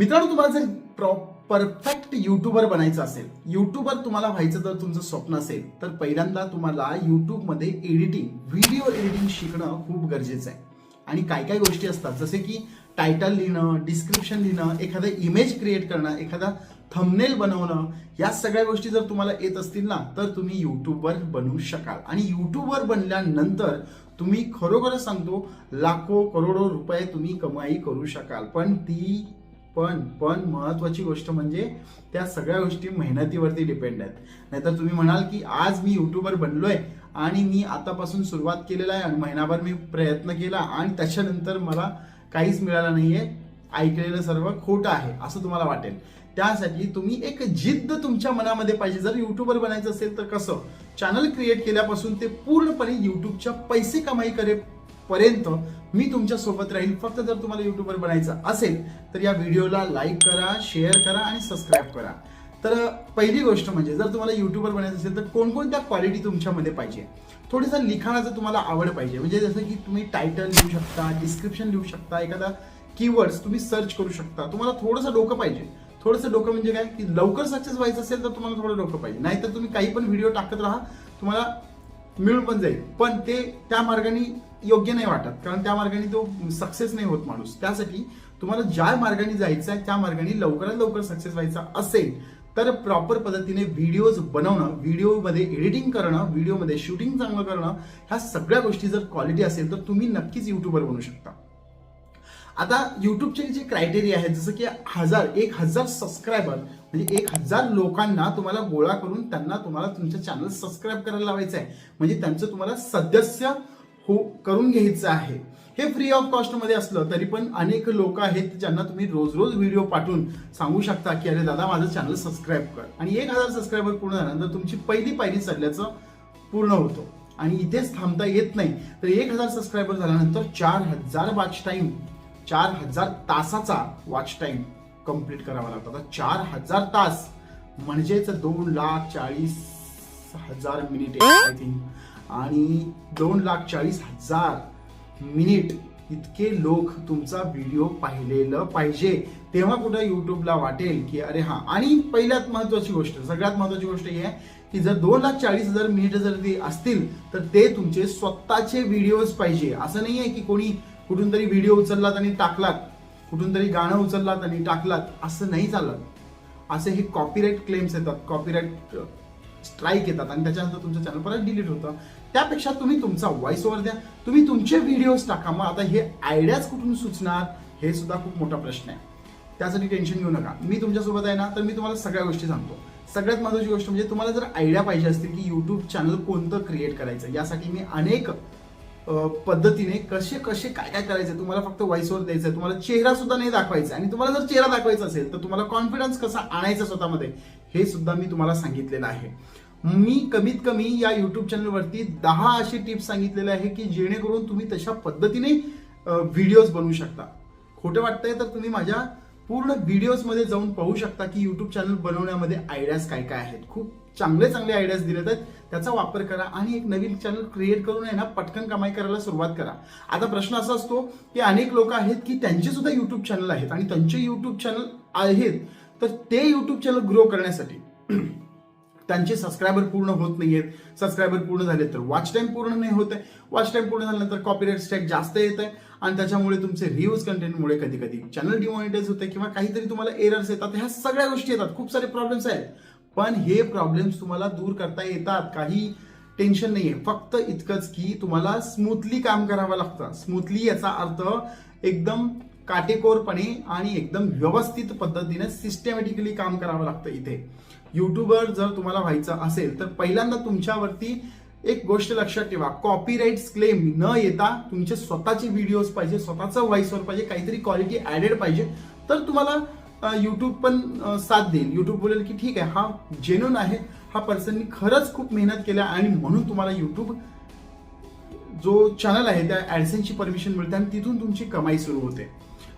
मित्रांनो तुम्हाला जर प्रॉ परफेक्ट युट्यूबर बनायचं असेल युट्यूबर तुम्हाला व्हायचं जर तुमचं स्वप्न असेल तर पहिल्यांदा तुम्हाला युट्यूबमध्ये एडिटिंग व्हिडिओ एडिटिंग शिकणं खूप गरजेचं आहे. आणि काय काय गोष्टी असतात जसे की टायटल लिहिणं डिस्क्रिप्शन लिहिणं एखादं इमेज क्रिएट करणं एखादा थंबनेल बनवणं या सगळ्या गोष्टी जर तुम्हाला येत असतील ना तर तुम्ही युट्यूबवर बनवू शकाल. आणि युट्यूबवर बनल्यानंतर तुम्ही खरोखरच सांगतो लाखो करोडो रुपये तुम्ही कमाई करू शकाल. पण ती पण पण महत्त्वाची गोष्ट म्हणजे त्या सगळ्या गोष्टी मेहनतीवरती डिपेंड आहेत. नाहीतर तुम्ही म्हणाल की आज मी युट्यूबर आहे आणि मी आतापासून सुरुवात केलेला आहे आणि महिनाभर मी प्रयत्न केला आणि त्याच्यानंतर मला काहीच मिळालं नाही आहे ऐकलेलं सर्व खोटं आहे असं तुम्हाला वाटेल. त्यासाठी तुम्ही एक जिद्द तुमच्या मनामध्ये पाहिजे. जर युट्यूबर बनायचं असेल तर कसं? चॅनल क्रिएट केल्यापासून ते पूर्णपणे युट्यूबच्या पैसे कमाई करेपर्यंत मी तुमच्यासोबत राहील फक्त जर तुम्हाला युट्यूबवर बनायचं असेल तर या व्हिडिओला लाईक करा शेअर करा आणि सबस्क्राईब करा. तर पहिली गोष्ट म्हणजे जर तुम्हाला युट्यूबवर बनायचं असेल तर कोणकोणत्या क्वालिटी तुमच्यामध्ये पाहिजे? थोडंसं लिखाणाचं तुम्हाला आवड पाहिजे. म्हणजे जसं की तुम्ही टायटल लिहू शकता डिस्क्रिप्शन लिहू शकता एखादा कीवर्ड्स तुम्ही सर्च करू शकता. तुम्हाला थोडंसं डोकं पाहिजे. थोडंसं डोकं म्हणजे काय? की लवकर सक्सेस व्हायचं असेल तर तुम्हाला थोडं डोकं पाहिजे. नाहीतर तुम्ही काही पण व्हिडिओ टाकत राहा तुम्हाला मिळून पण जाईल. पण ते त्या मार्गाने योग्य नाही वाटत. कारण त्या मार्गाने तो सक्सेस नाही होत माणूस. त्यासाठी तुम्हाला ज्या मार्गाने जायचं आहे त्या मार्गाने लवकरात लवकर सक्सेस व्हायचा असेल तर प्रॉपर पद्धतीने व्हिडिओज बनवणं व्हिडिओमध्ये एडिटिंग करणं व्हिडिओमध्ये शूटिंग चांगलं करणं ह्या सगळ्या गोष्टी जर क्वालिटी असेल तर तुम्ही नक्कीच युट्यूबर बनू शकता. आता युट्यूबचे जे क्रायटेरिया आहेत जसं की हजार एक हजार सबस्क्रायबर म्हणजे एक हजार लोकांना तुम्हाला गोळा करून त्यांना तुम्हाला तुमचं चॅनल सबस्क्राईब करायला लावायचं आहे म्हणजे त्यांचं तुम्हाला सदस्य हो करून घ्यायचं आहे. हे फ्री ऑफ कॉस्टमध्ये असलं तरी पण अनेक लोक आहेत ज्यांना तुम्ही रोज रोज व्हिडिओ पाठवून सांगू शकता की अरे दादा माझं चॅनल सबस्क्राईब कर. आणि एक हजार सबस्क्रायबर पूर्ण झाल्यानंतर तुमची पहिली पायरी चढल्याचं पूर्ण होतं. आणि इथेच थांबता येत नाही. तर एक हजार सबस्क्रायबर झाल्यानंतर चार हजार वॉच टाईम चार हजार तासाचा वॉच टाईम कंप्लीट करावा लागतो. आता चार हजार तास म्हणजेच दोन लाख चाळीस हजार मिनिट आय थिंक आणि दोन लाख चाळीस हजार मिनिट इतके लोक तुमचा व्हिडिओ पाहिलेलं पाहिजे. तेव्हा कुठं युट्यूबला वाटेल की अरे हा. आणि पहिल्यात महत्वाची गोष्ट सगळ्यात महत्वाची गोष्ट ही आहे की जर दोन लाख चाळीस हजार मिनिट जर ते असतील तर ते तुमचे स्वतःचे व्हिडिओज पाहिजे. असं नाही आहे की कोणी कुठून तरी व्हिडिओ उचललात आणि टाकलात कुठून तरी गाणं उचललात आणि टाकलात. असं नाही चालत. असे हे कॉपीराईट क्लेम्स येतात. कॉपीराईट स्ट्राईक येतात आणि त्याच्यानंतर तुमचं चॅनल परत डिलीट होतं. त्यापेक्षा तुम्ही तुमचा व्हॉइस ओव्हर द्या. तुम्ही तुमचे व्हिडिओज टाका. मग आता हे आयडियाज कुठून सुचणार हे सुद्धा खूप मोठा प्रश्न आहे. त्यासाठी टेन्शन घेऊ नका. मी तुमच्यासोबत आहे ना तर मी तुम्हाला सगळ्या गोष्टी सांगतो. सगळ्यात महत्वाची गोष्ट म्हणजे तुम्हाला जर आयडिया पाहिजे असतील की युट्यूब चॅनल कोणतं क्रिएट करायचं यासाठी मी अनेक पद्धतीने कसे कसे काय काय करायचे तुम्हाला फक्त व्हॉइसवर द्यायचं आहे तुम्हाला चेहरा सुद्धा नाही दाखवायचा. आणि तुम्हाला जर चेहरा दाखवायचा असेल तर तुम्हाला कॉन्फिडन्स कसा आणायचा स्वतःमध्ये? हे सुद्धा मी तुम्हाला सांगितलेलं आहे. मी कमीत कमी या युट्यूब चॅनलवरती दहा असे टिप्स सांगितलेले आहे की जेणेकरून तुम्ही तशा पद्धतीने व्हिडिओज बनवू शकता. खोटं वाटतंय तर तुम्ही माझ्या पूर्ण व्हिडिओजमध्ये जाऊन पाहू शकता की युट्यूब चॅनल बनवण्यामध्ये आयडियाज काय काय आहेत. खूप चांगले चांगले आयडियाज दिले आहेत त्याचा वापर करा आणि एक नवीन चॅनल क्रिएट करून आहे ना पटकन कमाई करायला सुरुवात करा. आता प्रश्न असा असतो की अनेक लोक आहेत की त्यांचे सुद्धा युट्यूब चॅनल आहेत आणि त्यांचे युट्यूब चॅनल आहेत तर ते युट्यूब चॅनल ग्रो करण्यासाठी त्यांचे सबस्क्रायबर पूर्ण होत नाहीयेत. सबस्क्रायबर पूर्ण झाले तर वॉच टाइम पूर्ण नाही होत आहे. वॉच टाइम पूर्ण झाल्यानंतर कॉपीराईट स्ट्राईक जास्त येत आहे आणि त्याच्यामुळे तुमचे रिव्ह्यूज कंटेंटमुळे कधी कधी चॅनल डिमॉनिटाईज होते किंवा काहीतरी तुम्हाला एरर्स येतात. ह्या सगळ्या गोष्टी येतात. खूप सारे प्रॉब्लेम्स आहेत. पण हे प्रॉब्लेम्स तुम्हाला दूर करता येतात. काही टेन्शन नाहीये. फक्त इतकंच की तुम्हाला स्मूथली काम करावं लागतं. स्मूथली याचा अर्थ एकदम काटेकोरपणे आणि एकदम व्यवस्थित पद्धतीने सिस्टमॅटिकली काम करावं लागतं इथे. युट्यूबर जर तुम्हाला व्हायचं असेल तर पहिल्यांदा तुमच्यावरती एक गोष्ट लक्षात ठेवा. कॉपीराईट क्लेम न येता तुमचे स्वतःचे व्हिडिओज पाहिजे स्वतःचं व्हॉइसवर पाहिजे काहीतरी क्वालिटी ॲडेड पाहिजे. तर तुम्हाला यूट्यूब पण साथ देईल. यूट्यूब बोलेल की ठीक आहे हा जेन्युन आहे. हा पर्सननी खरंच खूप मेहनत केल्या आणि म्हणून तुम्हाला यूट्यूब जो चॅनल आहे त्या ॲडसेन्सची परमिशन मिळते आणि तिथून तुमची कमाई सुरू होते.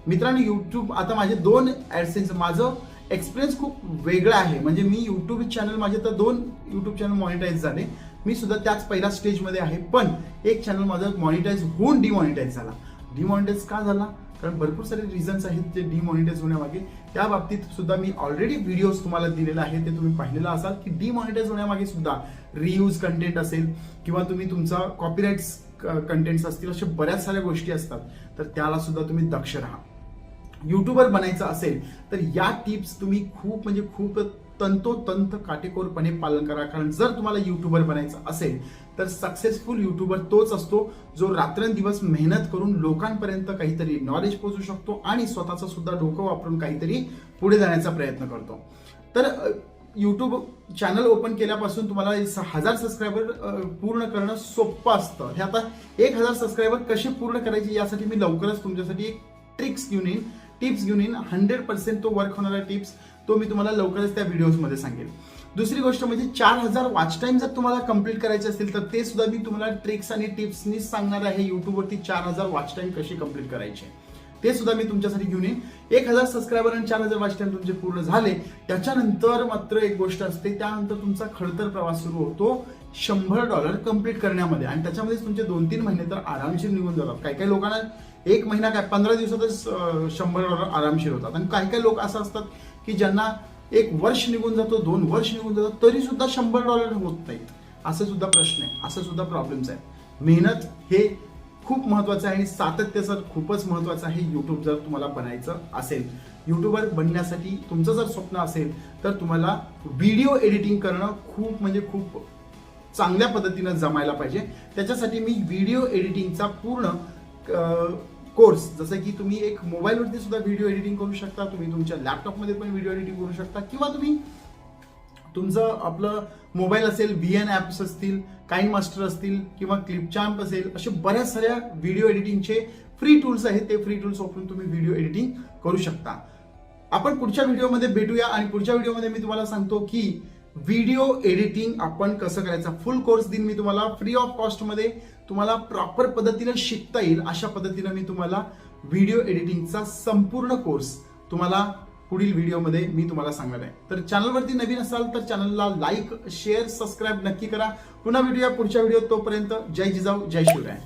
मित्रांनो यूट्यूब आता माझे दोन ॲडसेन्स माझं एक्सपिरियन्स खूप वेगळा आहे. म्हणजे मी यूट्यूब चॅनल माझे तर दोन यूट्यूब चॅनल मॉनिटाईज झाले. मी सुद्धा त्याच पहिल्या स्टेजमध्ये आहे. पण एक चॅनल माझं मॉनिटाईज होऊन डिमॉनिटाईज झाला. डिमॉनिटाईज का झाला? कारण भरपूर सारे रिझन्स आहेत जे डिमॉनिटाईज होण्यामागे. त्या बाबतीत सुद्धा मी ऑलरेडी व्हिडिओज तुम्हाला दिलेला आहे ते तुम्ही पाहिलेलं असाल की डिमॉनिटाईज होण्यामागे सुद्धा रियूज कंटेंट असेल किंवा तुम्ही तुमचा कॉपीराईट्स कंटेंट्स असतील अशा बऱ्याच साऱ्या गोष्टी असतात तर त्याला सुद्धा तुम्ही दक्ष राहा. युट्यूबर बनायचं असेल तर या टिप्स तुम्ही खूप म्हणजे खूप तंतोतंत काटेकोरपणे पालन करा. कारण जर तुम्हाला युट्यूबर बनायचं असेल तर सक्सेसफुल युट्यूबर तोच असतो जो रात्रंदिवस मेहनत करून लोकांपर्यंत काहीतरी नॉलेज पोचू शकतो आणि स्वतःचं सुद्धा डोकं वापरून काहीतरी पुढे जाण्याचा प्रयत्न करतो. तर यूट्यूब चॅनल ओपन केल्यापासून तुम्हाला स- हजार सबस्क्रायबर पूर्ण करणं सोपं असतं. हे आता एक हजार सबस्क्रायबर कसे पूर्ण करायचे यासाठी मी लवकरच तुमच्यासाठी एक ट्रिक्स घेऊन येईन. टिप्स घेऊन येईन. हंड्रेड पर्सेंट तो वर्क होणारा टिप्स तो मी तुम्हाला लवकरच त्या व्हिडिओजमध्ये सांगेन. दुसरी गोष्ट म्हणजे चार हजार वॉच टाईम जर तुम्हाला कंप्लीट करायचे असतील तर ते सुद्धा मी तुम्हाला ट्रिक्स आणि टिप्सनी सांगणार आहे. युट्यूबवरती चार हजार वॉच टाईम कशी कंप्लीट करायची. ते सुद्धा मी तुमच्यासाठी घेऊन येईन. एक हजार सबस्क्रायबर आणि चार हजार वॉच टाईम तुमचे पूर्ण झाले. त्याच्यानंतर मात्र एक गोष्ट असते त्यानंतर तुमचा खडतर प्रवास सुरू होतो शंभर डॉलर कंप्लीट करण्यामध्ये. आणि त्याच्यामध्ये तुमचे दोन तीन महिने तर आरामशीर निघून जातात. काही काही लोकांना एक महिना काय पंधरा दिवसातच शंभर डॉलर आरामशीर होतात. आणि काही काही लोक असं असतात की ज्यांना एक वर्ष निघून जातो दोन वर्ष निघून जातो तरी सुद्धा शंभर डॉलर होत नाहीत. असं सुद्धा प्रश्न आहे. असं सुद्धा प्रॉब्लेम्स आहेत मेहनत हे खूप महत्वाचं आहे आणि सातत्य सर खूपच महत्वाचं आहे. यूट्यूब जर तुम्हाला बनायचं असेल यूट्यूबर बनण्यासाठी तुमचं जर स्वप्न असेल तर तुम्हाला व्हिडिओ एडिटिंग करणं खूप म्हणजे खूप चांगल्या पद्धतीनं जमायला पाहिजे. त्याच्यासाठी मी व्हिडिओ एडिटिंगचा पूर्ण कोर्स जसं की तुम्ही एक मोबाईलवरती सुद्धा व्हिडिओ एडिटिंग करू शकता तुम्ही तुमच्या लॅपटॉपमध्ये पण व्हिडिओ एडिटिंग करू शकता किंवा तुम्ही तुमचं आपलं मोबाईल असेल व्ही एन ॲप्स असतील काइन मास्टर असतील किंवा क्लिपचॅम्प असेल असे बऱ्याच साऱ्या व्हिडिओ एडिटिंगचे फ्री टूल्स आहेत ते फ्री टूल्स वापरून तुम्ही व्हिडिओ एडिटिंग करू शकता. आपण पुढच्या व्हिडिओमध्ये भेटूया आणि पुढच्या व्हिडिओमध्ये मी तुम्हाला सांगतो की व्हिडिओ एडिटिंग आपण कसं करायचं? फुल कोर्स देईन मी तुम्हाला. फ्री ऑफ कॉस्टमध्ये तुम्हाला प्रॉपर पद्धतीनं शिकता येईल. अशा पद्धतीनं मी तुम्हाला व्हिडिओ एडिटिंगचा संपूर्ण कोर्स तुम्हाला पुढील व्हिडिओमध्ये मी तुम्हाला सांगणार आहे. तर चॅनलवरती नवीन असाल तर चॅनलला लाईक शेअर सबस्क्राईब नक्की करा. पुन्हा भेटूया पुढच्या व्हिडिओ तोपर्यंत. जय जिजाऊ जय शिवराय.